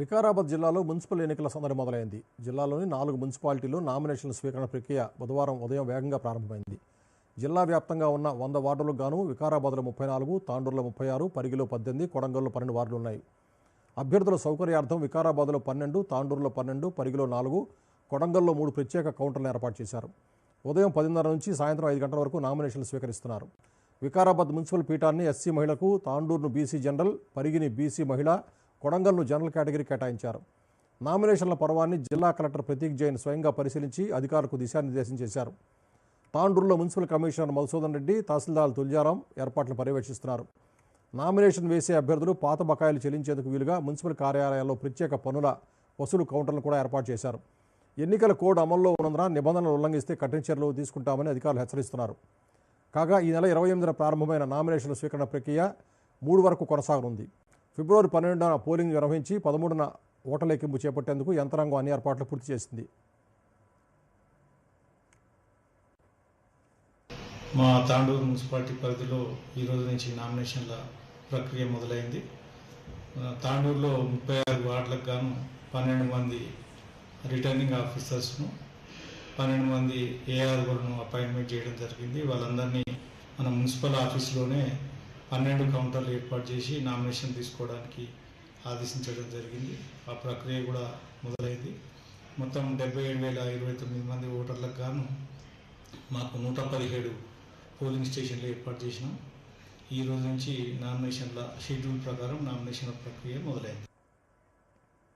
వికారాబాద్ జిల్లాలో మున్సిపల్ ఎన్నికల సందడి మొదలైంది. జిల్లాలోని నాలుగు మున్సిపాలిటీలు నామినేషన్ల స్వీకరణ ప్రక్రియ బుధవారం ఉదయం వేగంగా ప్రారంభమైంది. జిల్లా వ్యాప్తంగా ఉన్న వంద వార్డులకు గాను వికారాబాద్లో ముప్పై నాలుగు తాండూరులో ముప్పై ఆరు పరిగిలో పద్దెనిమిది కొడంగల్లో పన్నెండు వార్డులు ఉన్నాయి. అభ్యర్థుల సౌకర్యార్థం వికారాబాద్లో పన్నెండు తాండూరులో పన్నెండు పరిగిలో నాలుగు కొడంగల్లో మూడు ప్రత్యేక కౌంటర్లు ఏర్పాటు చేశారు. ఉదయం పదిన్నర నుంచి సాయంత్రం ఐదు గంటల వరకు నామినేషన్లు స్వీకరిస్తున్నారు. వికారాబాద్ మున్సిపల్ పీఠాన్ని ఎస్సీ మహిళకు తాండూరును బీసీ జనరల్ పరిగిని బీసీ మహిళ కొడంగల్ను జనరల్ కేటగిరీ కేటాయించారు. నామినేషన్ల పర్వాన్ని జిల్లా కలెక్టర్ ప్రతీక్ జైన్ స్వయంగా పరిశీలించి అధికారులకు దిశానిర్దేశం చేశారు. తాండూరులో మున్సిపల్ కమిషనర్ మధుసూదన్ రెడ్డి తహసీల్దార్ తుల్జారాం ఏర్పాట్లను పర్యవేక్షిస్తున్నారు. నామినేషన్ వేసే అభ్యర్థులు పాత బకాయిలు చెల్లించేందుకు వీలుగా మున్సిపల్ కార్యాలయాల్లో ప్రత్యేక పనుల వసూలు కౌంటర్లను కూడా ఏర్పాటు చేశారు. ఎన్నికల కోడ్ అమల్లో ఉన్నందున నిబంధనలు ఉల్లంఘిస్తే కఠిన చర్యలు తీసుకుంటామని అధికారులు హెచ్చరిస్తున్నారు. కాగా ఈ నెల ఇరవై ఎనిమిదిన ప్రారంభమైన నామినేషన్ల స్వీకరణ ప్రక్రియ మూడు వరకు కొనసాగనుంది. ఫిబ్రవరి పన్నెండున పోలింగ్ నిర్వహించి పదమూడున ఓట్ల లెక్కింపు చేపట్టేందుకు యంత్రాంగం అన్ని ఏర్పాట్లు పూర్తి చేసింది. మా తాండూరు మున్సిపాలిటీ పరిధిలో ఈరోజు నుంచి నామినేషన్ల ప్రక్రియ మొదలైంది. తాండూరులో ముప్పై ఆరు వార్డులకు గాను పన్నెండు మంది రిటర్నింగ్ ఆఫీసర్స్ను పన్నెండు మంది ఏఆర్ఓలను అపాయింట్మెంట్ చేయడం జరిగింది. వాళ్ళందరినీ మన మున్సిపల్ ఆఫీస్లోనే పన్నెండు కౌంటర్లు ఏర్పాటు చేసి నామినేషన్ తీసుకోవడానికి ఆదేశించడం జరిగింది. ఆ ప్రక్రియ కూడా మొదలైంది. మొత్తం డెబ్బై ఏడు వేల ఇరవై తొమ్మిది మంది ఓటర్లకు గాను మాకు నూట పదిహేడు పోలింగ్ స్టేషన్లు ఏర్పాటు చేసినాం. ఈ రోజు నుంచి నామినేషన్ల షెడ్యూల్ ప్రకారం నామినేషన్ల ప్రక్రియ మొదలైంది.